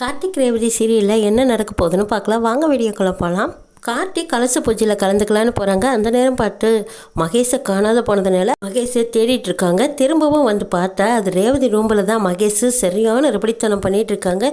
கார்த்திக் ரேவதி சீரியலில் என்ன நடக்க போகுதுன்னு பார்க்கலாம். வாங்க வீடியோக்குள்ள போகலாம் கார்த்திக் கலச பூஜையில் கலந்துக்கலான்னு போகிறாங்க அந்த நேரம் பார்த்து மகேஷை காணாத போனதுனால மகேஷை தேடிட்டு இருக்காங்க. திரும்பவும் வந்து பார்த்தா அது ரேவதி ரூமில் தான் மகேஷ் சரியான ரபடித்தனம் பண்ணிகிட்டு இருக்காங்க.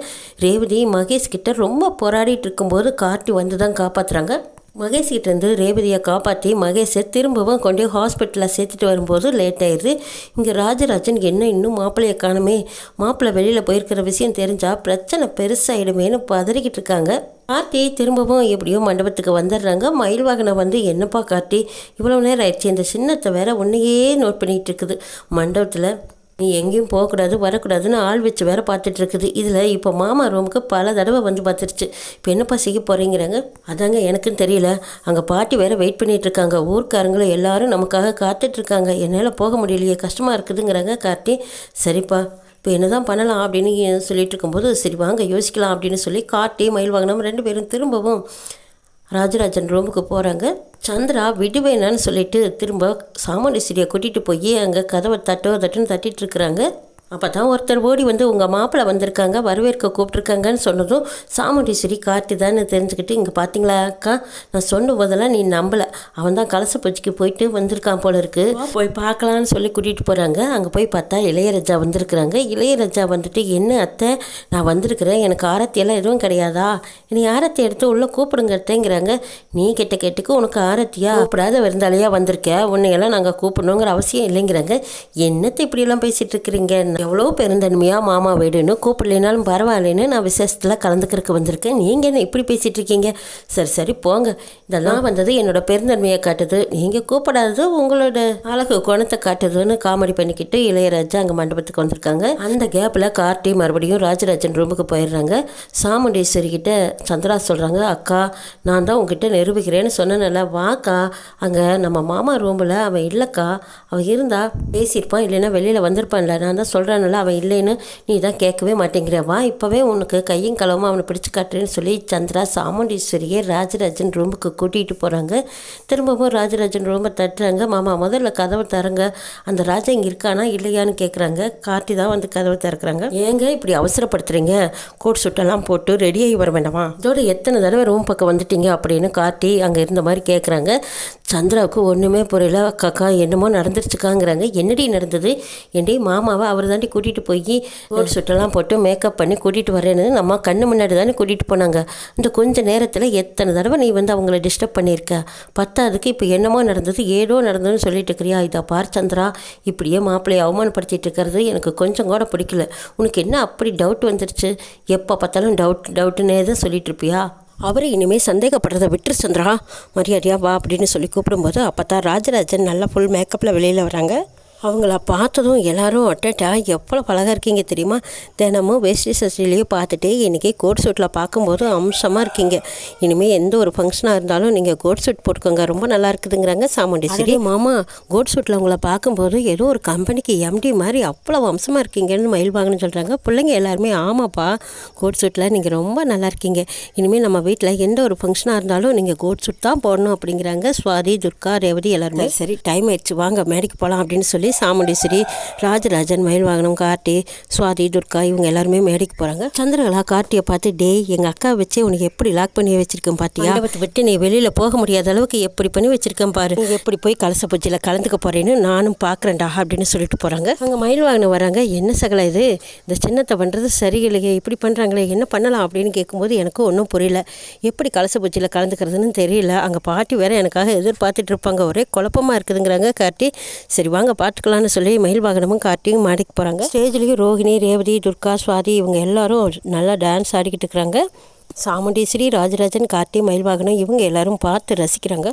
ரேவதி மகேஷ் கிட்ட ரொம்ப போராடிட்டு இருக்கும்போது கார்த்தி வந்து தான் காப்பாற்றுறாங்க மகேஷ் இருந்து ரேவதியை காப்பாற்றி மகேஷை திரும்பவும் கொண்டு போய் ஹாஸ்பிட்டலில் சேர்த்துட்டு வரும்போது லேட் ஆயிடுது. இங்கே ராஜராஜன் என்ன இன்னும் மாப்பிள்ளையை காணுமே? மாப்பிள்ளை வெளியில் போயிருக்கிற விஷயம் தெரிஞ்சால் பிரச்சனை பெருசாகிடுமேனு பதறிக்கிட்டு இருக்காங்க. கார்த்தி திரும்பவும் எப்படியோ மண்டபத்துக்கு வந்துடுறாங்க. மயில் வாகனம் வந்து என்னப்பா கார்த்தி இவ்வளோ நேரம் ஆயிடுச்சு. இந்த சின்னத்தை வேற ஒன்றையே நோட் பண்ணிகிட்டு இருக்குது. மண்டபத்தில் நீ எங்கேயும் போகக்கூடாது வரக்கூடாதுன்னு ஆள் வச்சு வேற பார்த்துட்டு இருக்குது இதில் இப்போ மாமா ரூமுக்கு பல தடவை வந்து பார்த்துருச்சு. இப்போ என்னப்பா செய்ய போகிறீங்கிறாங்க அதாங்க எனக்குன்னு தெரியல. அங்கே பாட்டி வேற வெயிட் பண்ணிட்டு இருக்காங்க ஊர்க்காரங்களும் எல்லாரும் நமக்காக காத்துட்டு இருக்காங்க என்னால் போக முடியலையே கஷ்டமாக இருக்குதுங்கிறாங்க கார்த்தி. சரிப்பா இப்போ என்ன தான் பண்ணலாம் அப்படின்னு சொல்லிட்டு இருக்கும்போது சரி வாங்க யோசிக்கலாம் அப்படின்னு சொல்லி காட்டி மயில் வாங்கினோம். ரெண்டு பேரும் திரும்பவும் ராஜராஜன் ரூமுக்கு போகிறாங்க சந்திரா விடுவேனான்னு சொல்லிட்டு திரும்ப சாமுண்டீஸ்வரியை கூட்டிகிட்டு போய் அங்கே கதவை தட்டோ தட்டுன்னு தட்டிகிட்டு இருக்கிறாங்க. அப்போ தான் ஒருத்தர் ஓடி வந்து உங்கள் மாப்பிள்ளை வந்திருக்காங்க வரவேற்க கூப்பிட்ருக்காங்கன்னு சொன்னதும் சாமுண்டீஸ்வரி கார்த்தி தான் தெரிஞ்சுக்கிட்டு இங்கே பார்த்தீங்களா அக்கா? நான் சொன்ன போதெல்லாம் நீ நம்பலை. அவன் தான் கலச பூஜைக்கு போயிட்டு வந்திருக்கான் போல இருக்கு. போய் பார்க்கலான்னு சொல்லி கூட்டிகிட்டு போகிறாங்க அங்கே போய் பார்த்தா இளையராஜா வந்திருக்கிறாங்க. இளையராஜா வந்துட்டு என்ன அத்தை? நான் வந்திருக்கிறேன். எனக்கு ஆரத்தியெல்லாம் எதுவும் கிடையாதா? நீ ஆரத்தி எடுத்து உள்ளே கூப்பிடுங்கிறதேங்கிறாங்க நீ கெட்ட கேட்டுக்கு உனக்கு ஆரத்தியா? கூப்பிடாத விருந்தாளியாக வந்திருக்க? உன்னையெல்லாம் நாங்கள் கூப்பிடணுங்கிற அவசியம் இல்லைங்கிறாங்க. என்னத்தை இப்படியெல்லாம் பேசிகிட்டு இருக்கிறீங்க? எவ்வளோ பெருந்தன்மையாக மாமா வீடுன்னு கூப்பிடலைனாலும் பரவாயில்லைன்னு நான் விசேஷத்தில் கலந்துக்கிறதுக்கு வந்திருக்கேன். நீங்கள் என்ன இப்படி பேசிகிட்டு இருக்கீங்க? சரி சரி போங்க. இதெல்லாம் வந்தது என்னோட பெருந்தன்மையை காட்டுது. நீங்கள் கூப்பிடாதது உங்களோட அழகு குணத்தை காட்டுதுன்னு காமெடி பண்ணிக்கிட்டு இளையராஜா அங்கே மண்டபத்துக்கு வந்திருக்காங்க. அந்த கேப்பில் கார்த்தி மறுபடியும் ராஜராஜன் ரூமுக்கு போயிடுறாங்க. சாமுண்டேஸ்வரி கிட்ட சந்திரா சொல்கிறாங்க அக்கா நான் தான் உங்ககிட்ட நிரூபிக்கிறேன்னு சொன்னேன்ல. வாக்கா. அங்கே நம்ம மாமா ரூமில் அவன் இல்லைக்கா. அவன் இருந்தா பேசியிருப்பான் இல்லைன்னா வெளியில் வந்திருப்பான்ல. நான் தான் சொல்கிறனால அவன் இல்லைன்னு நீ தான் கேட்கவே மாட்டேங்கிறவா இப்போவே உனக்கு கையும் களவும் அவனை பிடிச்சு காட்டுறேன்னு சொல்லி சந்திரா சாமுண்டீஸ்வரியை ராஜராஜன் ரூமுக்கு கூட்டிகிட்டு போகிறாங்க திரும்பவும் ராஜராஜன் ரூமை தட்டுறாங்க. மாமா முதல்ல கதவை தரங்க அந்த ராஜா இங்கே இருக்கானா இல்லையான்னு கேட்குறாங்க காட்டி தான் வந்து கதவை திறக்கிறாங்க. ஏங்க இப்படி அவசரப்படுத்துகிறீங்க கோட் சுட்டெல்லாம் போட்டு ரெடியாகி வர வேண்டாமா? இதோட எத்தனை தடவை ரூம் பக்கம் வந்துட்டீங்க? அப்படின்னு காட்டி அங்கே இருந்த மாதிரி கேட்குறாங்க சந்திராவுக்கு ஒன்றுமே புரியல. அக்காக்கா என்னமோ நடந்துருச்சுக்காங்கிறாங்க. என்னடி நடந்தது? என்னடி மாமாவை அவர் தாண்டி கூட்டிகிட்டு போய் கோட் சுட்டெல்லாம் போட்டு மேக்கப் பண்ணி கூட்டிகிட்டு வரேன்னு நம்ம கண்ணு முன்னாடி தானே கூட்டிகிட்டு போனாங்க. இந்த கொஞ்சம் நேரத்தில் எத்தனை தடவை நீ வந்து அவங்கள டிஸ்டர்ப் பண்ணியிருக்க? பத்தாவதுக்கு இப்போ என்னமோ நடந்தது ஏதோ நடந்ததுன்னு சொல்லிட்டு இருக்கிறியா? இதா பார் சந்திரா இப்படியே மாப்பிள்ளையை அவமானப்படுத்திட்டு இருக்கிறது எனக்கு கொஞ்சம் கூட பிடிக்கல. உனக்கு என்ன அப்படி டவுட் வந்துருச்சு? எப்போ பார்த்தாலும் டவுட் டவுட்டுன்னே தான் சொல்லிட்டு இருப்பியா? அவரை இனிமேல் சந்தேகப்படுறதை விட்டுரு சந்திரா. மரியாதையா வா அப்படின்னு சொல்லி கூப்பிடும்போது அப்போ தான் ராஜராஜன் நல்லா ஃபுல் மேக்கப்பில் வெளியில் வராங்க. அவங்கள பார்த்ததும் எல்லாரும் அட்டட்டா எவ்வளோ அழகாக இருக்கீங்க தெரியுமா? தினமும் வேஷ்டி சஷ்டிலேயே பார்த்துட்டு இன்றைக்கி கோட் சூட்டில் பார்க்கும்போது அம்சமாக இருக்கீங்க. இனிமேல் எந்த ஒரு ஃபங்க்ஷனாக இருந்தாலும் நீங்கள் கோட் சூட் போட்டுக்கோங்க. ரொம்ப நல்லா இருக்குதுங்கிறாங்க சாமுண்டி சரி மாமா கோட் சூட்டில் உங்களை பார்க்கும்போது ஏதோ ஒரு கம்பெனிக்கு எம்டி மாதிரி அவ்வளோ அம்சமாக இருக்கீங்கன்னு மயில் வாங்கன்னு சொல்கிறாங்க பிள்ளைங்க எல்லாருமே ஆமாப்பா கோட் சூட்டில் நீங்கள் ரொம்ப நல்லா இருக்கீங்க. இனிமேல் நம்ம வீட்டில் எந்த ஒரு ஃபங்க்ஷனாக இருந்தாலும் நீங்கள் கோட் சூட் தான் போடணும் அப்படிங்கிறாங்க. சுவாதி துர்கா ரேவதி எல்லாருமே. சரி டைம் ஆயிடுச்சு. வாங்க மேடைக்கு போகலாம் அப்படின்னு சொல்லி சாமுண்டீஸ்வரி ராஜராஜன் மயில் வாகனம் கார்த்தி சுவாதி துர்கா இவங்க எல்லாருமே மேடைக்கு போகிறாங்க சந்திரகலா கார்த்தியை பார்த்து டேய் எங்கள் அக்கா வச்சே உனக்கு எப்படி லாக் பண்ணி வச்சிருக்கேன் பார்த்தியா விட்டு நீ வெளியில் போக முடியாத அளவுக்கு எப்படி பண்ணி வச்சிருக்கேன் பாரு. எப்படி போய் கலச பூஜையில் கலந்துக்க போறேன்னு நானும் பார்க்குறேன்டா அப்படின்னு சொல்லிட்டு போகிறாங்க அங்கே மயில் வாகனம் வராங்க. என்ன சகல இது? இந்த சின்னத்தை பண்ணுறது சரியில்லையே. இப்படி பண்ணுறாங்களே என்ன பண்ணலாம்? அப்படின்னு கேட்கும்போது எனக்கு ஒன்றும் புரியல. எப்படி கலச பூஜையில் கலந்துக்கிறதுன்னு தெரியல. அங்கே பாட்டி வேற எனக்காக எதிர்பார்த்துட்டு இருப்பாங்க. ஒரே குழப்பமாக இருக்குதுங்கிறாங்க கார்த்தி. சரி வாங்க பார்த்துக்கலான்னு சொல்லி மயில் வாகனமும் கார்த்தியும் மாடிக்கு போகிறாங்க ஸ்டேஜ்லேயும் ரோகிணி ரேவதி துர்கா சுவாதி இவங்க எல்லாரும் நல்லா டான்ஸ் ஆடிக்கிட்டு இருக்கிறாங்க. சாமுண்டீஸ்வரி ராஜராஜன் கார்த்தி மயில் வாகனம் இவங்க எல்லாரும் பார்த்து ரசிக்கிறாங்க.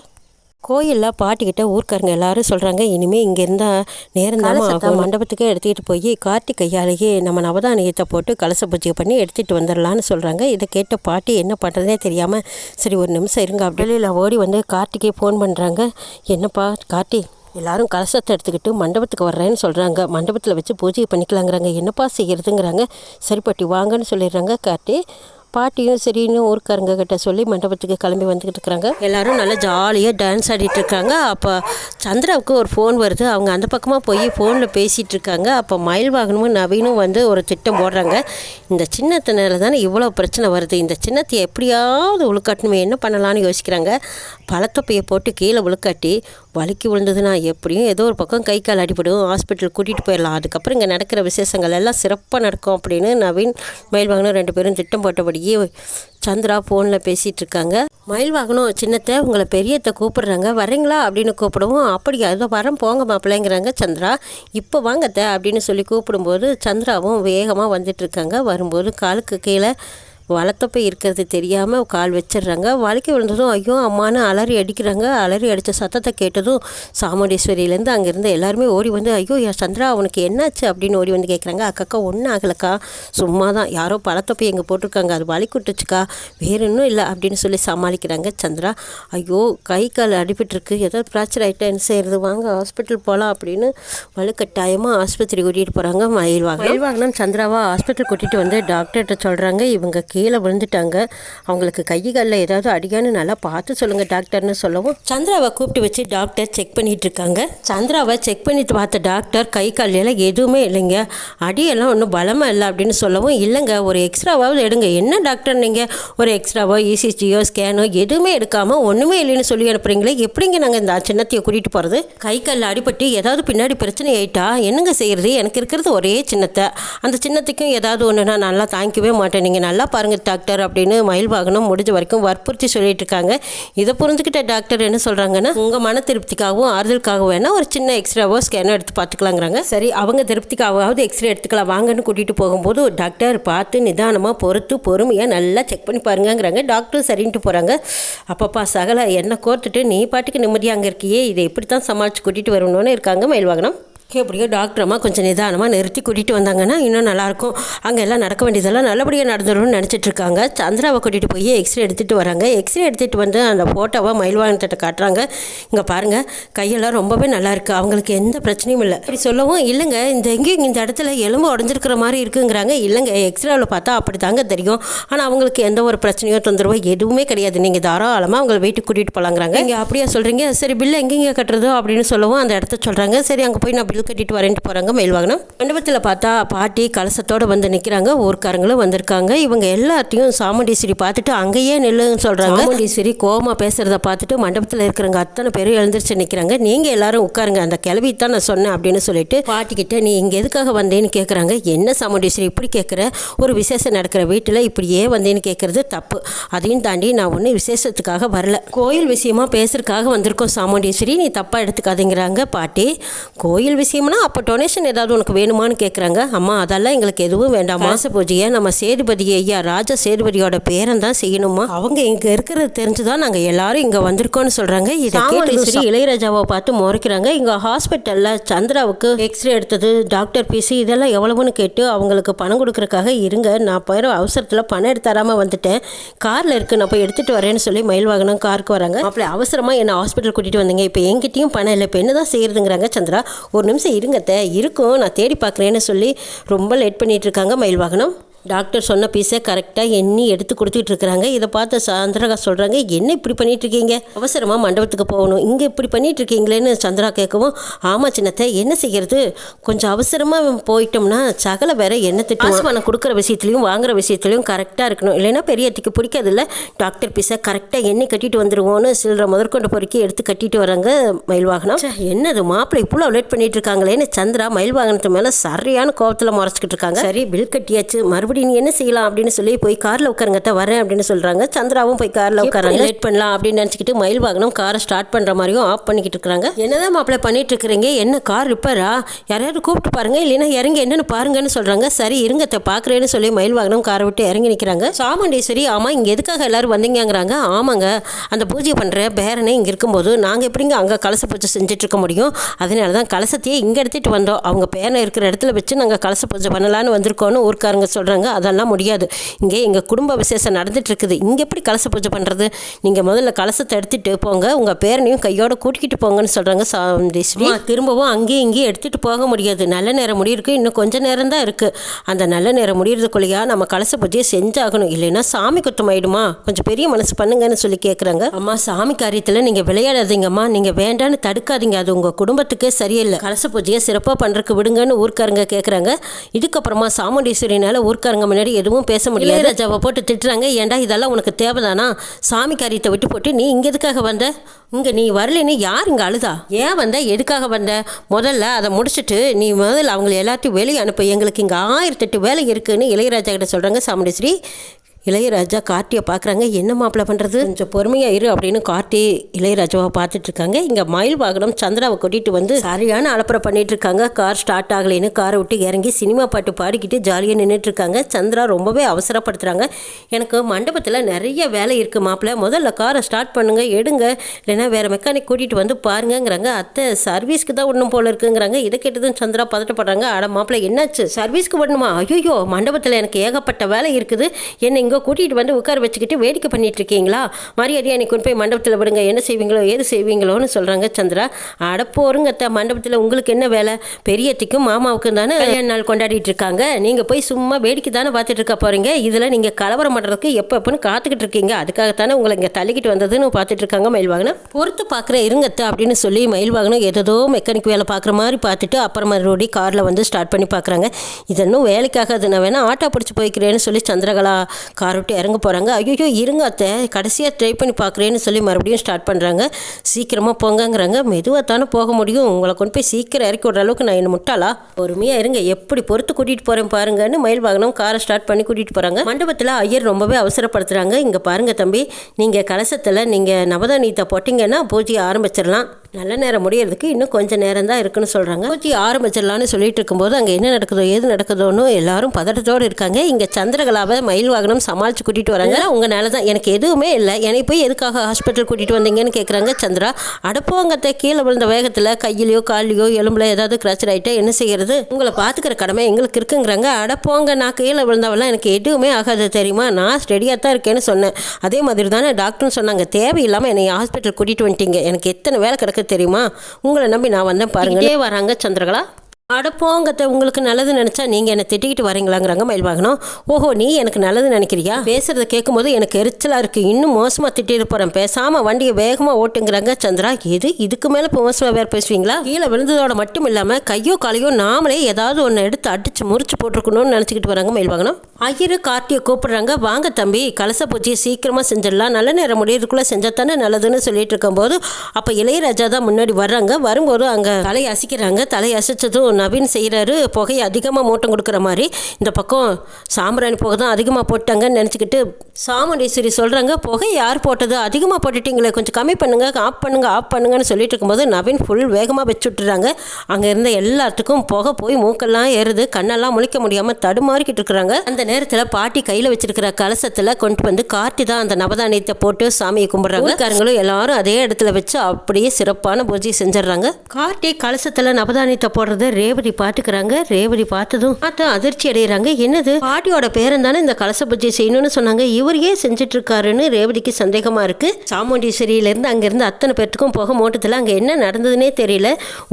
கோயிலில் பாட்டிக்கிட்ட ஊர்க்காரங்க எல்லாரும் சொல்கிறாங்க இனிமேல் இங்கே இருந்தால் நேரம் தான் மண்டபத்துக்கே எடுத்துக்கிட்டு போய் கார்த்திக் கையாலேயே நம்ம நவதானியத்தை போட்டு கலச பூஜை பண்ணி எடுத்துகிட்டு வந்துடலான்னு சொல்கிறாங்க இதை கேட்ட பாட்டி என்ன பண்ணுறதே தெரியாமல் சரி ஒரு நிமிஷம் இருங்க. அப்படியே ஓடி வந்து கார்த்திக்கே ஃபோன் பண்ணுறாங்க என்னப்பா கார்த்தி எல்லாரும் கலசத்தை எடுத்துக்கிட்டு மண்டபத்துக்கு வர்றேன்னு சொல்கிறாங்க மண்டபத்தில் வச்சு பூஜை பண்ணிக்கலாங்கிறாங்க. என்னப்பா செய்கிறதுங்கிறாங்க சரி பாட்டி வாங்கன்னு சொல்லிடுறாங்க. காட்டி பாட்டியும் சரின்னு ஊருக்காரங்க கிட்ட சொல்லி மண்டபத்துக்கு கிளம்பி வந்துக்கிட்டு இருக்கிறாங்க. எல்லாரும் நல்லா ஜாலியாக டான்ஸ் ஆடிட்டு இருக்காங்க. அப்போ சந்திராவுக்கு ஒரு ஃபோன் வருது. அவங்க அந்த பக்கமாக போய் ஃபோனில் பேசிகிட்டு இருக்காங்க. அப்போ மயில் வாகனமும் நவீனும் வந்து ஒரு திட்டம் போடுறாங்க. இந்த சின்னத்தினால தானே இவ்வளோ பிரச்சனை வருது. இந்த சின்னத்தை எப்படியாவது உழுக்காட்டணுமே என்ன பண்ணலான்னு யோசிக்கிறாங்க. பழத்தொப்பையை போட்டு கீழே உழுக்காட்டி வலிக்கு விழுந்ததுன்னா எப்படியும் ஏதோ ஒரு பக்கம் கை கால் அடிபடும் ஹாஸ்பிட்டல் கூட்டிகிட்டு போயிடலாம். அதுக்கப்புறம் இங்கே நடக்கிற விசேஷங்கள் எல்லாம் சிறப்பாக நடக்கும் அப்படின்னு நவீன் மயில் வாகனம் ரெண்டு பேரும் திட்டம் போட்டபடியே சந்திரா ஃபோனில் பேசிகிட்டு இருக்காங்க. மயில் வாகனம் சின்னத்தை உங்களை பெரியத்தை கூப்பிடுறாங்க. வரீங்களா அப்படின்னு கூப்பிடவும் அப்படி அதை வரம் போங்க மாப்பிள்ளைங்கிறாங்க சந்திரா. இப்போ வாங்கத்த அப்படின்னு சொல்லி கூப்பிடும்போது சந்திராவும் வேகமாக வந்துட்டு இருக்காங்க. வரும்போது காலுக்கு கீழே வளர்த்தப்ப இருக்கிறது தெரியாமல் கால் வச்சிடுறாங்க. வலிக்கு விழுந்ததும் ஐயோ அம்மானு அலறி அடிக்கிறாங்க. அலறி அடித்த சத்தத்தை கேட்டதும் சாமுண்டீஸ்வரியிலேருந்து அங்கேருந்து எல்லாருமே ஓடி வந்து ஐயோ என் சந்திரா அவனுக்கு என்னாச்சு? அப்படின்னு ஓடி வந்து கேட்குறாங்க அக்கா ஒன்றும் ஆகலக்கா. சும்மா தான் யாரோ பழத்தப்பை எங்கே போட்டிருக்காங்க. அது வலி குட்டுச்சுக்கா வேற இன்னும் இல்லை. அப்படின்னு சொல்லி சமாளிக்கிறாங்க சந்திரா. ஐயோ கை கால் அடிபட்டுருக்கு. ஏதாவது ஃப்ராக்சர் ஆகிட்டா என்ன செய்யறது? வாங்க ஹாஸ்பிட்டல் போகலாம் அப்படின்னு வலுக்கட்டாயமாக ஆஸ்பத்திரி கூட்டிகிட்டு போகிறாங்க மயில் வாகனம் மயில் வாகனம் சந்திராவா ஹாஸ்பிட்டல் கூட்டிகிட்டு வந்து டாக்டர்கிட்ட சொல்கிறாங்க இவங்க கீழே விழுந்துட்டாங்க. அவங்களுக்கு கை காலில் ஏதாவது அடியான்னு நல்லா பார்த்து சொல்லுங்கள் டாக்டர்னு சொல்லவும் சந்திராவை கூப்பிட்டு வச்சு டாக்டர் செக் பண்ணிட்டு இருக்காங்க. சந்திராவை செக் பண்ணிட்டு பார்த்த டாக்டர் கை காலையெல்லாம் எதுவுமே இல்லைங்க. அடியெல்லாம் ஒன்றும் பலமாக இல்லை அப்படின்னு சொல்லவும் இல்லைங்க. ஒரு எக்ஸ்ட்ராவாவது எடுங்க. என்ன டாக்டர் நீங்கள் ஒரு எக்ஸ்ட்ராவோ இசிஜியோ ஸ்கேனோ எதுவுமே எடுக்காமல் ஒன்றுமே இல்லைன்னு சொல்லி அனுப்புறீங்களே எப்படிங்க நாங்கள் இந்த சின்னத்தையை கூட்டிகிட்டு போகிறது கை காலில் அடிபட்டு ஏதாவது பின்னாடி பிரச்சனை ஆயிட்டா? என்னங்க செய்கிறது எனக்கு இருக்கிறது ஒரே சின்னத்தை. அந்த சின்னத்துக்கும் ஏதாவது ஒன்று நான் நல்லா தாங்கிக்கவே மாட்டேன். நீங்கள் நல்லா பாருங்கள் டாக்டர் அப்படின்னு மயில் வாகனம் முடிஞ்ச வரைக்கும் வற்புறுத்தி சொல்லிட்டு இருக்காங்க இதை புரிஞ்சுக்கிட்ட டாக்டர் என்ன சொல்கிறாங்கன்னா உங்கள் மன திருப்திக்காகவும் ஆறுதலுக்காகவும் வேணால் ஒரு சின்ன எக்ஸ்ட்ராவோ ஸ்கேனோ எடுத்து பார்த்துக்கலாங்கிறாங்க. சரி அவங்க திருப்திக்காவது எக்ஸ்ரே எடுத்துக்கலாம். வாங்கன்னு கூட்டிகிட்டு போகும்போது டாக்டர் பார்த்து நிதானமாக பொறுத்து பொறுமையாக நல்லா செக் பண்ணி பாருங்கங்கிறாங்க. டாக்டர் சரின்ட்டு போகிறாங்க அப்பப்பா சகல என்ன கோர்த்துட்டு நீ பாட்டுக்கு நிம்மதியாக அங்கே இருக்கியே. இதை எப்படி தான் சமாளித்து கூட்டிகிட்டு வரணும்னு இருக்காங்க மயில் வாகனம். எப்படியோ டாக்டர் அம்மா கொஞ்சம் நிதானமாக நிறுத்தி கூட்டிகிட்டு வந்தாங்கன்னா இன்னும் நல்லாயிருக்கும். அங்கே எல்லாம் நடக்க வேண்டியதெல்லாம் நல்லபடியாக நடந்துடும்னு நினச்சிட்ருக்காங்க. சந்திராவை கூட்டிகிட்டு போய் எக்ஸ்ரே எடுத்துகிட்டு வராங்க. எக்ஸ்ரே எடுத்துகிட்டு வந்து அந்த ஃபோட்டோவை மயில்வாகனத்திட்ட காட்டுறாங்க. இங்கே பாருங்கள் கையெல்லாம் ரொம்பவே நல்லா இருக்குது அவங்களுக்கு எந்த பிரச்சனையும் இல்லை. அப்படி சொல்லவும் இல்லைங்க இந்த எங்கேயும் இந்த இடத்துல எலும்பு உடஞ்சிருக்கிற மாதிரி இருக்குங்கிறாங்க. இல்லைங்க எக்ஸ்ரேவில் பார்த்தா அப்படி தாங்க தெரியும். ஆனால் அவங்களுக்கு எந்த ஒரு பிரச்சனையோ தொந்தரவோ எதுவுமே கிடையாது. நீங்கள் தாராளமாக அவங்கள வீட்டுக்கு கூட்டிகிட்டு போகலாங்கிறாங்க இங்கே அப்படியே சொல்கிறீங்க சரி பில்லு எங்கெங்கே கட்டுறதோ? அப்படின்னு சொல்லவும் அந்த இடத்த சொல்கிறாங்க சரி அங்கே போய் நான் பில் கட்டிட்டு வரேன்ட்டு போகிறாங்க மயில் வாகனம் மண்டபத்தில் பார்த்தா பாட்டி கலசத்தோடு வந்து நிற்கிறாங்க ஊர்க்காரங்களும் வந்திருக்காங்க. இவங்க எல்லாத்தையும் சாமுண்டீஸ்வரி பார்த்துட்டு அங்கேயே நில்லுன்னு சொல்கிறாங்க சாமுண்டீஸ்வரி கோமா பேசுகிறத பார்த்துட்டு மண்டபத்தில் இருக்கிறவங்க அத்தனை பேரும் எழுந்திரிச்சு நிற்கிறாங்க நீங்கள் எல்லாரும் உட்காருங்க அந்த கிளவி தான் நான் சொன்னேன் அப்படின்னு சொல்லிட்டு பாட்டிக்கிட்ட நீ இங்கே எதுக்காக வந்தேன்னு கேட்குறாங்க என்ன சாமுண்டீஸ்வரி இப்படி கேட்குற ஒரு விசேஷம் நடக்கிற வீட்டில் இப்படியே வந்தேன்னு கேட்குறது தப்பு. அதையும் தாண்டி நான் ஒன்றும் விசேஷத்துக்காக வரல. கோயில் விஷயமா பேசுறதுக்காக வந்திருக்கோம் சாமுண்டீஸ்வரி நீ தப்பாக எடுத்துக்காதீங்கிறாங்க பாட்டி. கோயில் விஷயம்னா அப்போ டொனேஷன் ஏதாவது உனக்கு வேணுமான்னு கேட்குறாங்க அம்மா அதெல்லாம் எங்களுக்கு எதுவும் வேண்டாம் மாச பூஜையை நம்ம சேதுபதி ஐயா ராஜா சேதுபதியோட பேரன் தான் செய்யணுமா? அவங்க இங்கே இருக்கிறது தெரிஞ்சுதான் நாங்கள் எல்லாரும் இங்கே வந்திருக்கோம்னு சொல்கிறாங்க இதை கேட்டு இளையராஜாவை பார்த்து முறைக்கிறாங்க இங்கே ஹாஸ்பிட்டலில் சந்திராவுக்கு எக்ஸ்ரே எடுத்தது டாக்டர் பிசி இதெல்லாம் எவ்வளவுன்னு கேட்டு அவங்களுக்கு பணம் கொடுக்குறக்காக இருங்க. நான் போயிட அவசரத்தில் பணம் எடுத்து தராமல் வந்துட்டேன். காரில் இருக்கு நான் போய் எடுத்துகிட்டு வரேன்னு சொல்லி மயில் வாகனம் காருக்கு வராங்க. அப்படி அவசரமாக என்னை ஹாஸ்பிட்டல் கூட்டிகிட்டு வந்தீங்க. இப்போ என்கிட்டயும் பணம் இல்லை இப்போ என்ன தான் செய்யறதுங்கிறாங்க சந்திரா. ஒரு நிமிஷம் இருங்கத்த. இருக்கும் நான் தேடி பார்க்குறேன்னு சொல்லி ரொம்ப லேட் பண்ணிட்டு இருக்காங்க மயில் வாகனம் டாக்டர் சொன்ன பீஸை கரெக்டாக எண்ணி எடுத்து கொடுத்துட்டு இருக்கிறாங்க இதை பார்த்து சந்திரகா சொல்கிறாங்க என்ன இப்படி பண்ணிட்டு இருக்கீங்க அவசரமாக மண்டபத்துக்கு போகணும். இங்கே இப்படி பண்ணிட்டு இருக்கீங்களேன்னு சந்திரா கேட்கவும் ஆமாம் சின்னத்தை என்ன செய்யறது? கொஞ்சம் அவசரமாக போயிட்டோம்னா சகல வேற என்ன திட்டம்? கொடுக்குற விஷயத்துலையும் வாங்குற விஷயத்துலையும் கரெக்டாக இருக்கணும். இல்லைன்னா பெரியத்துக்கு பிடிக்காதுல்ல? டாக்டர் பீஸை கரெக்டாக எண்ணி கட்டிட்டு வந்துடுவோன்னு சில்லற முதற்கொண்டு பொறுக்கி எடுத்து கட்டிட்டு வராங்க மயில் வாகனம். என்னது மாப்பிள்ளை இவ்வளோ லேட் பண்ணிட்டு இருக்காங்களேன்னு சந்திரா மயில் வாகனத்து மேலே சரியான கோவத்தில் முறைச்சிக்கிட்டு இருக்காங்க. சரி பில் கட்டியாச்சு. மறுபடியும் நீ என்ன செய்யலாம் அப்படின்னு சொல்லி போய் காரில் உட்காருங்கத்த வரேன் அப்படின்னு சொல்கிறாங்க சந்திராவும் போய் காரில் உட்காராங்க. லேட் பண்ணலாம் அப்படின்னு நினச்சிக்கிட்டு மயில் வாகனம் காரை ஸ்டார்ட் பண்ணுற மாதிரியும் ஆஃப் பண்ணிக்கிட்டு இருக்காங்க என்னதான் மாப்பிள்ளை பண்ணிட்டு இருக்கிறீங்க? என்ன கார் ரிப்பேரா? யாரையாவது கூப்பிட்டு பாருங்க. இல்லைன்னா இறங்கி என்னன்னு பாருங்கன்னு சொல்கிறாங்க சரி இருங்கத்த பார்க்குறேன்னு சொல்லி மயில் வாகனம் காரை விட்டு இறங்கி நிற்கிறாங்க சாமுண்டீஸ்வரி ஆமாம் இங்கே எதுக்காக எல்லாரும் வந்தீங்கங்கிறாங்க. ஆமாங்க அந்த பூஜை பண்ணுற பேரனே இங்கே இருக்கும்போது நாங்கள் எப்படிங்க அங்கே கலச பூஜை செஞ்சுட்டு இருக்க முடியும்? அதனால தான் கலசத்தையே இங்கே எடுத்துகிட்டு வந்தோம். அவங்க பேரனை இருக்கிற இடத்துல வச்சு நாங்கள் கலச பூஜை பண்ணலான்னு வந்திருக்கோன்னு ஊர்க்காரங்க சொல்கிறாங்க சொல்கிறாங்க அதெல்லாம் முடியாது. இங்கே எங்கள் குடும்ப விசேஷம் நடந்துட்டு இருக்குது இங்கே எப்படி கலச பூஜை பண்ணுறது நீங்கள் முதல்ல கலசத்தை எடுத்துகிட்டு போங்க. உங்கள் பேரனையும் கையோட கூட்டிக்கிட்டு போங்கன்னு சொல்கிறாங்க சாமுண்டீஸ்வரி. திரும்பவும் அங்கேயும் இங்கேயும் எடுத்துகிட்டு போக முடியாது. நல்ல நேரம் முடியிருக்கு. இன்னும் கொஞ்சம் நேரம் தான் இருக்குது அந்த நல்ல நேரம் முடியறதுக்குள்ளேயா நம்ம கலச பூஜையை செஞ்சாகணும். இல்லைன்னா சாமி குத்தம் ஆயிடுமா? கொஞ்சம் பெரிய மனசு பண்ணுங்கன்னு சொல்லி கேட்குறாங்க அம்மா சாமி காரியத்தில் நீங்கள் விளையாடாதீங்கம்மா. நீங்கள் வேண்டான்னு தடுக்காதீங்க. அது உங்கள் குடும்பத்துக்கே சரியில்லை. கலச பூஜையை சிறப்பாக பண்ணுறதுக்கு விடுங்கன்னு ஊர்க்காரங்க கேட்குறாங்க இதுக்கப்புறமா சாமுண்டீஸ்வரினால ஊர்க்காரங்க முன்னாடி எதுவும் பேச முடியாது. இளையராஜாவை போட்டு திட்டுறாங்க. ஏன்டா இதெல்லாம் உனக்கு தேவைதானா? சாமி காரியத்தை விட்டு போட்டு நீ இங்கே எதுக்காக வந்த? இங்கே நீ வரலைன்னு யார் இங்கே அழுதா? ஏன் வந்த? எதுக்காக வந்த? முதல்ல அதை முடிச்சுட்டு நீ முதல்ல அவங்களை எல்லாத்தையும் வெளியே அனுப்பு. எங்களுக்கு இங்கே ஆயிரத்தெட்டு வேலை இருக்குன்னு இளையராஜா கிட்ட சொல்கிறாங்க சாமுண்டீஸ்வரி. இளையராஜா கார்த்தியை பார்க்குறாங்க. என்ன மாப்பிள்ளை பண்ணுறது கொஞ்சம் பொறுமையாக இரு அப்படின்னு கார்த்தி இளையராஜாவை பார்த்துட்டு இருக்காங்க. இங்கே மயில் வாகனம் சந்திராவை கூட்டிகிட்டு வந்து சரியான அலப்பறை பண்ணிட்டு இருக்காங்க. கார் ஸ்டார்ட் ஆகலைன்னு காரை விட்டு இறங்கி சினிமா பாட்டு பாடிக்கிட்டு ஜாலியாக நின்றுட்டு இருக்காங்க. சந்திரா ரொம்பவே அவசரப்படுத்துகிறாங்க எனக்கு மண்டபத்தில் நிறைய வேலை இருக்குது மாப்பிள்ளை முதல்ல காரை ஸ்டார்ட் பண்ணுங்க எடுங்க. இல்லைன்னா வேறு மெக்கானிக் கூட்டிகிட்டு வந்து பாருங்கங்கிறாங்க. அத்தை சர்வீஸ்க்கு தான் ஒன்றும் போல இருக்குங்கிறாங்க. இதை கேட்டதும் சந்திரா பதட்டப்படுறாங்க. ஆட மாப்பிள்ளை என்னாச்சு? சர்வீஸ்க்கு பண்ணணுமா ஐயோ மண்டபத்தில் எனக்கு ஏகப்பட்ட வேலை இருக்குது. என்ன இங்கே கூட்டிகிட்டு வந்து உட்கார வச்சுக்கிட்டு வேடிக்கை பண்ணிட்டு இருக்கீங்களா? மரியாதையாக எனக்கு கொண்டு போய் மண்டபத்தில் விடுங்க. என்ன செய்வீங்களோ ஏது செய்வீங்களோன்னு சொல்கிறாங்க சந்திரா. அட போருங்க மண்டபத்தில் உங்களுக்கு என்ன வேலை? பெரியத்திக்கும் மாமாவுக்கும் தானே கல்யாண நாள் கொண்டாடிட்டு இருக்காங்க. நீங்கள் போய் சும்மா வேடிக்கை தானே பார்த்துட்டு இருக்க போகிறீங்க இதில் நீங்கள் கலவரம் பண்ணுறதுக்கு எப்போ எப்போன்னு காத்துக்கிட்டு இருக்கீங்க. அதுக்காகத்தானே உங்களை இங்கே தள்ளிக்கிட்டு வந்ததுன்னு பார்த்துட்டு இருக்காங்க மயில்வாகனம் பொறுத்து பார்க்குற இருங்கத்த அப்படின்னு சொல்லி மயில் வாகனம் ஏதோ மெக்கானிக் வேலை பார்க்குற மாதிரி பார்த்துட்டு அப்புறம் மறுபடியும் காரில் வந்து ஸ்டார்ட் பண்ணி பார்க்குறாங்க. இது இன்னும் வேலைக்காகாது. நான் வேணால் ஆட்டோ பிடிச்சி போய்க்கிறேன்னு சொல்லி சந்திரகலா கார் விட்டு இறங்க போகிறாங்க ஐயோ இருங்க அத்தை. கடைசியாக ட்ரை பண்ணி பார்க்குறேன்னு சொல்லி மறுபடியும் ஸ்டார்ட் பண்ணுறாங்க சீக்கிரமாக போங்கங்கிறாங்க. மெதுவாக தானே போக முடியும். உங்களை கொண்டு போய் சீக்கிரம் இறக்கி விடுற அளவுக்கு நான் என்ன முட்டாளா? பொறுமையாக இருங்க. எப்படி பொறுத்து கூட்டிகிட்டு போகிறேன் பாருங்கன்னு மயில் வாகனம் காரை ஸ்டார்ட் பண்ணி கூட்டிகிட்டு போகிறாங்க மண்டபத்தில் ஐயர் ரொம்பவே அவசரப்படுத்துகிறாங்க இங்கே பாருங்கள் தம்பி. நீங்கள் கலசத்தில் நீங்கள் நவதானியத்தை போட்டிங்கன்னா பூஜையை ஆரம்பிச்சிடலாம். நல்ல நேரம் முடியறதுக்கு இன்னும் கொஞ்சம் நேரம் தான் இருக்குன்னு சொல்கிறாங்க பூஜை ஆரம்பிச்சிடலான்னு சொல்லிட்டு இருக்கும்போது அங்கே என்ன நடக்குதோ ஏது நடக்குதோன்னு எல்லாரும் பதட்டத்தோடு இருக்காங்க. இங்கே சந்திரகலாவை மயில் வாகனம் சமாளித்து கூட்டிகிட்டு வராங்க. உங்களால தான் எனக்கு எதுவுமே இல்லை. என்னை போய் எதுக்காக ஹாஸ்பிட்டல் கூட்டிகிட்டு வந்தீங்கன்னு கேட்குறாங்க சந்திரா. அடப்போங்கத்தை கீழே விழுந்த வேகத்தில் கையிலையோ கால்லையோ எலும்புல ஏதாவது கிராச்சர் ஆகிட்டா என்ன செய்கிறது உங்களை பார்த்துக்கிற கடமை எங்களுக்கு இருக்குங்கிறாங்க. அடப்போங்க நான் கீழே விழுந்தவெல்லாம் எனக்கு எதுவுமே ஆகாது தெரியுமா? நான் ஸ்டெடியாக தான் இருக்கேன்னு சொன்னேன். அதே மாதிரி தானே டாக்டர்னு சொன்னாங்க. தேவையில்லாமல் என்னை ஹாஸ்பிட்டல் கூட்டிகிட்டு வந்துட்டீங்க. எனக்கு எத்தனை வேலை கிடக்கு தெரியுமா? உங்களை நம்பி நான் வந்தேன் பாருங்களே வராங்க சந்திரகலா. அடப்போங்கத்த உங்களுக்கு நல்லது நினச்சா நீங்கள் என்னை திட்டிக்கிட்டு வரீங்களாங்கிறாங்க மயில் வாகனம் ஓஹோ நீ எனக்கு நல்லது நினைக்கிறியா? பேசுகிறத கேட்கும்போது எனக்கு எரிச்சலாக இருக்குது இன்னும் மோசமாக திட்டிட்டு போகிறேன் பேசாமல் வண்டியை வேகமாக ஓட்டுங்கிறாங்க சந்திரா. எது? இதுக்கு மேலே இப்போ மோசமாக வேறு பேசுவீங்களா? கீழே விழுந்ததோட மட்டும் இல்லாமல் கையோ காலையோ நாமளே ஏதாவது ஒன்று எடுத்து அடித்து முறிச்சு போட்டிருக்கணும்னு நினச்சிக்கிட்டு வராங்க மயில் வாகனம் ஐயரு கார்த்தியை கூப்பிடுறாங்க. வாங்க தம்பி கலச பூஜையை சீக்கிரமாக செஞ்சிடலாம். நல்ல நேரம் முடியறதுக்குள்ளே செஞ்சால் தானே நல்லதுன்னு சொல்லிட்டு இருக்கும்போது அப்போ இளையராஜா தான் முன்னாடி வர்றாங்க. வரும்போது அங்கே தலையை அசிக்கிறாங்க. தலையை அசைச்சதும் நவீன் செய்கிறாரு புகையை அதிகமாக மூட்டம் கொடுக்குற மாதிரி. இந்த பக்கம் சாம்பிராணி புகை தான் அதிகமாக போட்டாங்கன்னு நினச்சிக்கிட்டு சாமுண்டீஸ்வரி சொல்கிறாங்க புகை யார் போட்டது? அதிகமாக போட்டுட்டீங்களே கொஞ்சம் கம்மி பண்ணுங்க ஆஃப் பண்ணுங்க ஆஃப் பண்ணுங்கன்னு சொல்லிட்டு இருக்கும்போது நவீன் ஃபுல் வேகமாக வச்சு விட்டுறாங்க. அங்கே இருந்த எல்லாத்துக்கும் புகை போய் மூக்கெல்லாம் ஏறுது கண்ணெல்லாம் முழிக்க முடியாமல் தடுமாறிக்கிட்டு இருக்கிறாங்க. அந்த நேரத்தில் பாட்டி கையில் வச்சிருக்கிற கலசத்தில் கொண்டு வந்து காட்டி தான் அந்த நவதானியத்தை போட்டு சாமியை கும்பிட்றாங்க. காரங்களும் எல்லாரும் அதே இடத்துல வச்சு அப்படியே சிறப்பான பூஜை செஞ்சிடுறாங்க. காட்டி கலசத்தில் நவதானியத்தை போடுறது ரேவதி பார்த்துக்கிறாங்க ரேவதி பார்த்ததும் பார்த்து அதிர்ச்சி அடைகிறாங்க என்னது? பாட்டியோட பேரன் தானே இந்த கலச பூஜை செய்யணும்னு சொன்னாங்க. இவர் ஏன் செஞ்சுட்டு இருக்காருன்னு ரேவதிக்கு சந்தேகமா இருக்கு. சாமுண்டீஸ்வரியிலேருந்து அங்கேருந்து அத்தனை பேர்த்துக்கும் போக மோட்டத்தில் அங்கே என்ன நடந்ததுன்னே தெரியல.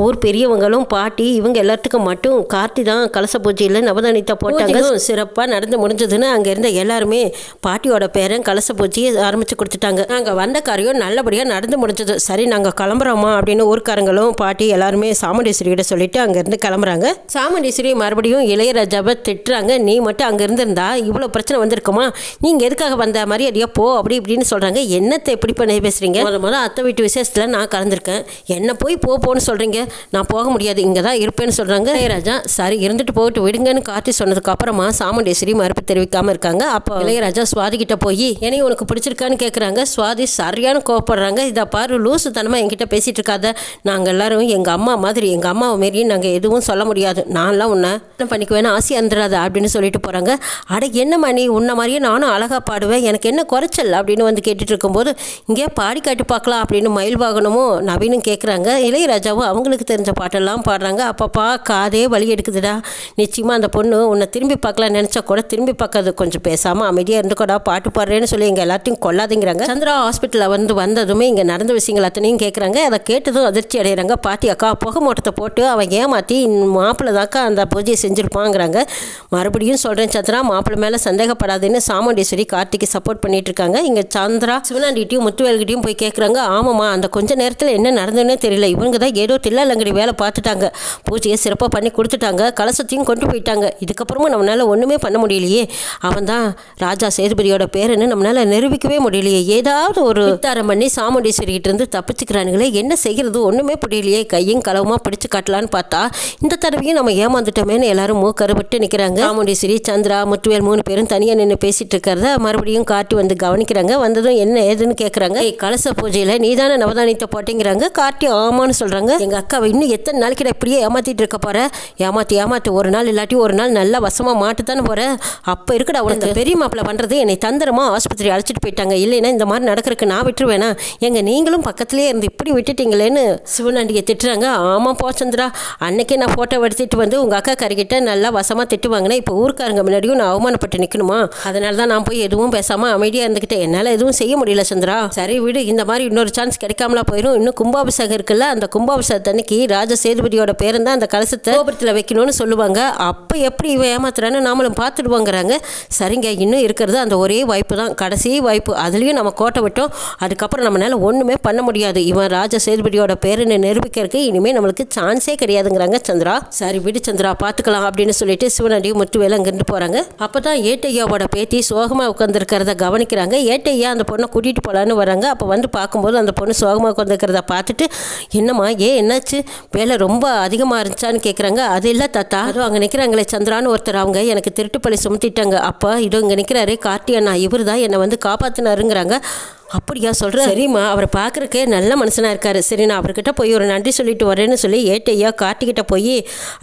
ஊர் பெரியவங்களும் பாட்டி இவங்க எல்லாத்துக்கும் மட்டும் கார்த்தி தான் கலச பூஜையில் நவதானியத்தை போட்டாங்க. சிறப்பாக நடந்து முடிஞ்சதுன்னு அங்கே இருந்த எல்லாருமே பாட்டியோட பேரன் கலச பூஜையை ஆரம்பிச்சு கொடுத்துட்டாங்க. நாங்கள் வந்த காரியம் நல்லபடியாக நடந்து முடிஞ்சது. சரி நாங்கள் கிளம்புறோமா அப்படின்னு ஊர்க்காரங்களும் பாட்டி எல்லாருமே சாமுண்டீஸ்வரியிட சொல்லிட்டு அங்கேருந்து கிளம்புறாங்க. சாமுண்டீஸ்வரி மறுபடியும் இளையராஜாவை திட்டுறாங்க. நீ மட்டும் அங்கே இருந்திருந்தா இவ்வளோ பிரச்சனை வந்திருக்குமா? நீங்கள் எதுக்காக வந்த மரியாதையாக போ அப்படி இப்படின்னு சொல்கிறாங்க என்னத்தை எப்படி பண்ணி பேசுகிறீங்க முத முதல்ல அத்தை வீட்டு விசேஷத்தில் நான் கலந்துருக்கேன். என்ன போய் போ போன்னு சொல்கிறீங்க நான் போக முடியாது. இங்கே தான் இருப்பேன்னு சொல்கிறாங்க இளையராஜா சரி இருந்துட்டு போயிட்டு விடுங்கன்னு காட்டி சொன்னதுக்கு அப்புறமா சாமுண்டேஸ்வரி மறுப்பு தெரிவிக்காமல் இருக்காங்க. அப்போ இளையராஜா சுவாதி கிட்ட போய் என்னையும் உனக்கு பிடிச்சிருக்கான்னு கேட்குறாங்க சுவாதி சரியான கோவப்படுறாங்க. இதை பாரு லூசு தனமாக என்கிட்ட பேசிகிட்டு இருக்காத. நாங்கள் எல்லாரும் எங்கள் அம்மா மாதிரி எங்கள் அம்மாவை மாரியும் நாங்கள் எதுவும் எதுவும் சொல்ல முடியாது. நான்லாம் உன்னை என்ன பண்ணிக்குவேன்னு ஆசையாக இருந்துடாத அப்படின்னு சொல்லிட்டு போகிறாங்க அட என்னம்மா நீ உன்ன மாதிரியே நானும் அழகாக பாடுவேன். எனக்கு என்ன குறைச்சல் அப்படின்னு வந்து கேட்டுட்டு இருக்கும்போது இங்கே பாடி காட்டி பார்க்கலாம் அப்படின்னு மயில் வாகனமும் நவீனும் கேட்குறாங்க இளையராஜாவும் அவங்களுக்கு தெரிஞ்ச பாட்டெல்லாம் பாடுறாங்க. அப்பப்பா காதே வழி எடுக்குதுடா. நிச்சயமாக அந்த பொண்ணு உன்னை திரும்பி பார்க்கலாம் நினச்சா கூட திரும்பி பார்க்காது. கொஞ்சம் பேசாமல் அமைதியாக இருந்துக்கூடா பாட்டு பாடுறேன்னு சொல்லி எங்கள் எல்லாத்தையும் கொல்லாதீங்கிறாங்க சந்திரா ஹாஸ்பிட்டலில் வந்து வந்ததுமே இங்கே நடந்த விஷயங்கள் அத்தனையும் கேட்குறாங்க அதை கேட்டதும் அதிர்ச்சி அடைகிறாங்க பாட்டி அக்கா புகை மூட்டத்தை போட்டு அவன் ஏமாற்றி மாப்பிள்ளை தாக்கா அந்த பூஜையை செஞ்சுருப்பாங்கிறாங்க. மறுபடியும் சொல்கிறேன் சந்திரா மாப்பிள்ளை மேலே சந்தேகப்படாதுன்னு சாமுண்டீஸ்வரி கார்த்திக்கு சப்போர்ட் பண்ணிட்டு இருக்காங்க இங்கே சந்திரா சிவனாண்டிகிட்டையும் முத்துவேல்கிட்டையும் போய் கேட்குறாங்க ஆமாம்மா அந்த கொஞ்ச நேரத்தில் என்ன நடந்ததுன்னே தெரியல. இவங்க தான் ஏதோ தில்லாலங்கடி வேலை பார்த்துட்டாங்க. பூஜையை சிறப்பாக பண்ணி கொடுத்துட்டாங்க. கலசத்தையும் கொண்டு போயிட்டாங்க. இதுக்கப்புறமும் நம்மளால் ஒன்றுமே பண்ண முடியலையே. அவன் தான் ராஜா சேதுபதியோட பேருன்னு நம்மளால் நிரூபிக்கவே முடியலையே. ஏதாவது ஒரு தரம் பண்ணி சாமுண்டீஸ்வரிகிட்டேருந்து தப்பிச்சுக்கிறானுங்களே. என்ன செய்கிறது ஒன்றுமே புரியலையே. கையும் களவுமாக பிடிச்சு காட்டலான்னு பார்த்தா இந்த தடவையும் நம்ம ஏமாந்துட்டோமேன்னு எல்லாரும் மூக்கருப்பட்டு நிற்கிறாங்க சாமுண்டீஸ்வரி சந்திரா முத்துவேல் மூணு பேரும் தனியாக நின்று பேசிட்டு இருக்கிறத மறுபடியும் காட்டி வந்து கவனிக்கிறாங்க. வந்ததும் என்ன ஏதுன்னு கேட்குறாங்க ஏய் கலச பூஜையில் நீதானே நவதானியத்தை போட்டேங்கிறாங்க. காட்டி ஆமான்னு சொல்கிறாங்க எங்கள் அக்காவை இன்னும் எத்தனை நாளைக்கு இப்படியே ஏமாத்திட்டு இருக்க போற? ஏமாத்தி ஏமாத்தி ஒரு நாள் இல்லாட்டி ஒரு நாள் நல்லா வசமாக மாட்டு தானே போற? அப்போ இருக்குடா உனக்கு. பெரிய மாப்பிள்ள பண்ணுறது என்னை தந்திரமா ஆஸ்பத்திரி அழைச்சிட்டு போயிட்டாங்க. இல்லைன்னா இந்த மாதிரி நடக்கிறதுக்கு நான் விட்டுருவேனா? எங்க நீங்களும் பக்கத்துலேயே இருந்து இப்படி விட்டுட்டீங்களேன்னு சிவனாண்டியை திட்டுறாங்க. ஆமாம் போ சந்திரா. அன்னைக்கே நான் ஃபோட்டோ எடுத்துட்டு வந்து உங்கள் அக்கா கறிக்கிட்ட நல்லா வசமாக திட்டு வாங்கினேன். இப்போ ஊருக்காரங்க முன்னாடியும் நான் அவமானப்பட்டு நிற்கணுமா அதனால தான் நான் போய் எதுவும் பேசாமல் அமைதியாக இருந்துக்கிட்டேன் என்னால் எதுவும் செய்ய முடியல சந்திரா. சரி விடு இந்த மாதிரி இன்னொரு சான்ஸ் கிடைக்காமலாம் போயிடும் இன்னும் கும்பாபிஷேகம் இருக்குல்ல அந்த கும்பாபிஷேகத்தன்னைக்கு ராஜ சேதுபதியோட பேரும் தான் அந்த கலசத்தை கோபுரத்தில் வைக்கணும்னு சொல்லுவாங்க. அப்போ எப்படி இவன் ஏமாத்துறான்னு நாமளும் பார்த்துடுவாங்கிறாங்க. சரிங்க இன்னும் இருக்கிறது அந்த ஒரே வாய்ப்பு தான். கடைசி வாய்ப்பு. அதுலேயும் நம்ம கோட்டை விட்டோம். அதுக்கப்புறம் நம்மளால ஒன்றுமே பண்ண முடியாது. இவன் ராஜ சேதுபதியோட பேருன்னு நிரூபிக்கிறதுக்கு இனிமேல் நம்மளுக்கு சான்ஸே கிடையாதுங்கிறாங்க சந்திரா. சரி விடு சந்திரா பார்த்துக்கலாம் அப்படின்னு சொல்லிட்டு சிவனடியும் வேலை அங்கிருந்து போகிறாங்க அப்போ தான் ஏட்டையாவோட பேத்தி சோகமாக உட்காந்துருக்கிறத கவனிக்கிறாங்க. ஏட்டையா அந்த பொண்ணை கூட்டிகிட்டு போகலான்னு வராங்க. அப்போ வந்து பார்க்கும்போது அந்த பொண்ணு சோகமாக உட்காந்துருக்கிறத பார்த்துட்டு என்னம்மா ஏன் என்னாச்சு? வேலை ரொம்ப அதிகமாக இருந்துச்சான்னு கேட்குறாங்க அது இல்லை தாத்தா. அதுவும் அங்கே நிற்கிறாங்களே சந்திரான்னு ஒருத்தர். அவங்க எனக்கு திருட்டுப்பள்ளி சுமத்திட்டாங்க. அப்போ இதோ இங்கே நிற்கிறாரு கார்த்தி அண்ணா இவர் தான் என்னை வந்து காப்பாற்றினாருங்கிறாங்க அப்படியா சொல்கிறேன் சரிம்மா அவரை பார்க்குறக்கே நல்ல மனுஷனாக இருக்காரு. சரி நான் அவர்கிட்ட போய் ஒரு நன்றி சொல்லிட்டு வரேன்னு சொல்லி ஏட்டையா கார்த்திகிட்ட போய்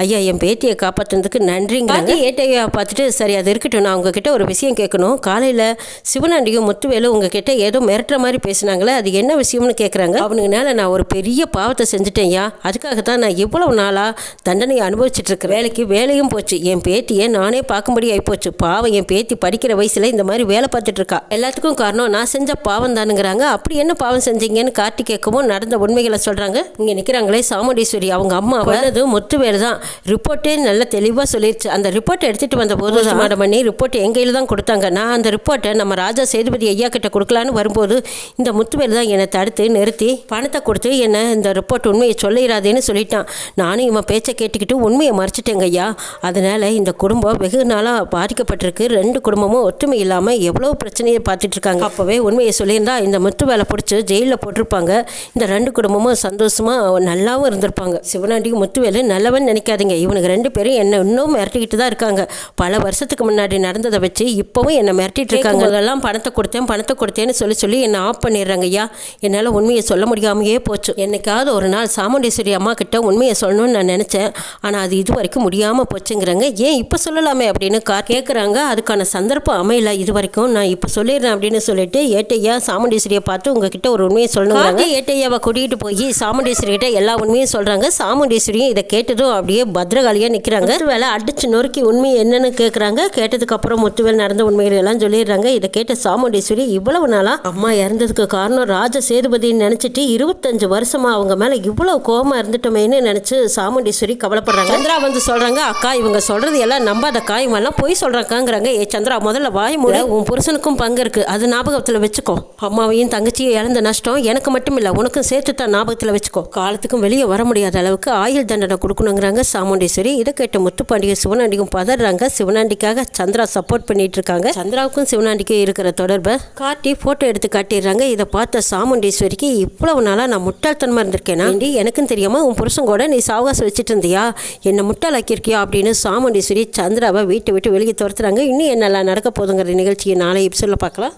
ஐயா என் பேத்தியை காப்பாற்றுனதுக்கு நன்றிங்கிறாங்க ஏட்டையா பார்த்துட்டு சரி அது இருக்கட்டும் நான் உங்ககிட்ட ஒரு விஷயம் கேட்கணும். காலையில் சிவனாண்டியும் முத்துவேலும் உங்ககிட்ட ஏதோ மிரட்டுற மாதிரி பேசினாங்களே அது என்ன விஷயம்னு கேட்குறாங்க அவனுங்கனால நான் ஒரு பெரிய பாவத்தை செஞ்சுட்டேன்யா. அதுக்காக தான் நான் இவ்வளவு நாளாக தண்டனையை அனுபவிச்சுட்டு இருக்கேன் வேலைக்கு வேலையும் போச்சு. என் பேத்தியை நானே பார்க்கும்படி ஆயிப்போச்சு. பாவம் என் பேத்தி படிக்கிற வயசில் இந்த மாதிரி வேலை பார்த்துட்டு இருக்கா. எல்லாத்துக்கும் காரணம் நான் செஞ்ச பாவம் தானுங்கிறாங்க அப்படி என்ன பாவம் செஞ்சீங்கன்னு கார்த்தி கேட்கவும் நடந்த உண்மைகளை சொல்கிறாங்க இங்கே நிற்கிறாங்களே சாமுண்டீஸ்வரி. அவங்க அம்மா வந்தது முத்துவேல் தான். ரிப்போர்ட்டே நல்ல தெளிவாக சொல்லிருச்சு. அந்த ரிப்போர்ட்டை எடுத்துகிட்டு வந்த போது மேடம் பண்ணி ரிப்போர்ட் கையில் தான் கொடுத்தாங்க. நான் அந்த ரிப்போர்ட்டை நம்ம ராஜா சேதுபதி ஐயா கிட்ட கொடுக்கலான்னு வரும்போது இந்த முத்துவேல் தான் என்னை தடுத்து நிறுத்தி பணத்தை கொடுத்து என்னை இந்த ரிப்போர்ட் உண்மையை சொல்லிடாதேன்னு சொல்லிட்டான். நானும் இவன் பேச்சை கேட்டுக்கிட்டு உண்மையை மறைச்சிட்டேங்க ஐயா. அதனால் இந்த குடும்பம் வெகு நாளாக பாதிக்கப்பட்டிருக்கு. ரெண்டு குடும்பமும் ஒற்றுமை இல்லாமல் எவ்வளோ பிரச்சனையை பார்த்துட்டு இருக்காங்க. அப்போவே உண்மையை சொல்லியிருந்தா இந்த முத்து வேலை பிடிச்சி ஜெயிலில் போட்டிருப்பாங்க. இந்த ரெண்டு குடும்பமும் சந்தோஷமாக நல்லாவும் இருந்திருப்பாங்க. சிவனாண்டியும் முத்துவேலு நல்லவன் நினைக்காதீங்க. இவனுக்கு ரெண்டு பேரும் என்னை இன்னும் மிரட்டிக்கிட்டு தான் இருக்காங்க. பல வருஷத்துக்கு முன்னாடி நடந்ததை வச்சு இப்போவும் என்னை மிரட்டிட்டு இருக்காங்க. அதெல்லாம் பணத்தை கொடுத்தேன் பணத்தை கொடுத்தேன்னு சொல்லி சொல்லி என்னை ஆஃப் பண்ணிடுறாங்க ஐயா. என்னால் உண்மையை சொல்ல முடியாமையே போச்சு. என்னைக்காவது ஒரு நாள் சாமுண்டீஸ்வரி அம்மா கிட்ட உண்மையை சொல்லணும்னு நான் நினச்சேன். ஆனால் அது இது வரைக்கும் முடியாமல் போச்சுங்கிறாங்க. ஏன் இப்போ சொல்லலாமே? அப்படின்னு கா கேட்குறாங்க அதுக்கான சந்தர்ப்பம் அமையல. இது வரைக்கும் நான் இப்போ சொல்லிடுறேன் அப்படின்னு சொல்லிட்டு ஏட்டையா சாமுண்டீஸ்வரியை பார்த்து உங்ககிட்ட ஒரு உண்மையை சொல்லணுங்கிறாங்க ஏட்டையாவை கூட்டிகிட்டு போய் சாமுண்டீஸ்வரி கிட்ட எல்லா உண்மையும் சொல்கிறாங்க சாமுண்டீஸ்வரியும் இதை கேட்டதும் அப்படியே பத்ரகாளியாக நிற்கிறாங்க வேலை அடிச்சு நொறுக்கி உண்மை என்னன்னு கேட்குறாங்க கேட்டதுக்கு அப்புறம் முத்துவேல் நடந்த உண்மைகள் எல்லாம் சொல்லிடுறாங்க. இதை கேட்ட சாமுண்டீஸ்வரி இவ்வளவு நாளா அம்மா இறந்ததுக்கு காரணம் ராஜ சேதுபதின்னு நினச்சிட்டு இருபத்தஞ்சு வருஷமா அவங்க மேலே இவ்வளவு கோபமா இருந்துட்டோமேன்னு நினச்சி சாமுண்டீஸ்வரி கவலைப்படுறாங்க. சந்திரா வந்து சொல்கிறாங்க அக்கா இவங்க சொல்கிறது எல்லாம் நம்பாதக்கா இவங்கெல்லாம் பொய் சொல்கிறாங்கிறாங்க ஏ சந்திரா முதல்ல வாய் மூட. உன் புருஷனுக்கும் பங்கு இருக்கு. அது ஞாபகத்தில் வச்சுக்கோ. அம்மாவையும் தங்கச்சியும் இழந்த நஷ்டம் எனக்கு மட்டும் இல்லை உனக்கும் சேர்த்து தான் ஞாபகத்தில் வச்சுக்கோ. காலத்துக்கும் வெளியே வர முடியாத அளவுக்கு ஆயுள் தண்டனை கொடுக்கணுங்கிறாங்க சாமுண்டீஸ்வரி. இதை கேட்ட முத்துப்பாண்டிகை சிவனாண்டிக்கும் பதறாங்க. சிவனாண்டிக்காக சந்திரா சப்போர்ட் பண்ணிட்டு இருக்காங்க சந்திராவுக்கும் சிவனாண்டிக்கும் இருக்கிற தொடர்பை காட்டி போட்டோ எடுத்து காட்டிடுறாங்க. இதை பார்த்த சாமுண்டீஸ்வரிக்கு இவ்வளவு நாளாக நான் முட்டாள்தனமாக இருந்திருக்கேனா? ஏண்டி எனக்கும் தெரியாம உன் புருஷன் கூட நீ சாவகாசம் வச்சுட்டு இருந்தியா? என்னை முட்டாளாக்கியிருக்கியா அப்படின்னு சாமுண்டீஸ்வரி சந்திராவை வீட்டை விட்டு வெளியே துரத்துறாங்க. இன்னும் என்னெல்லாம் நடக்க போதுங்கிற நிகழ்ச்சியை நாளை சொல்ல பார்க்கலாம்.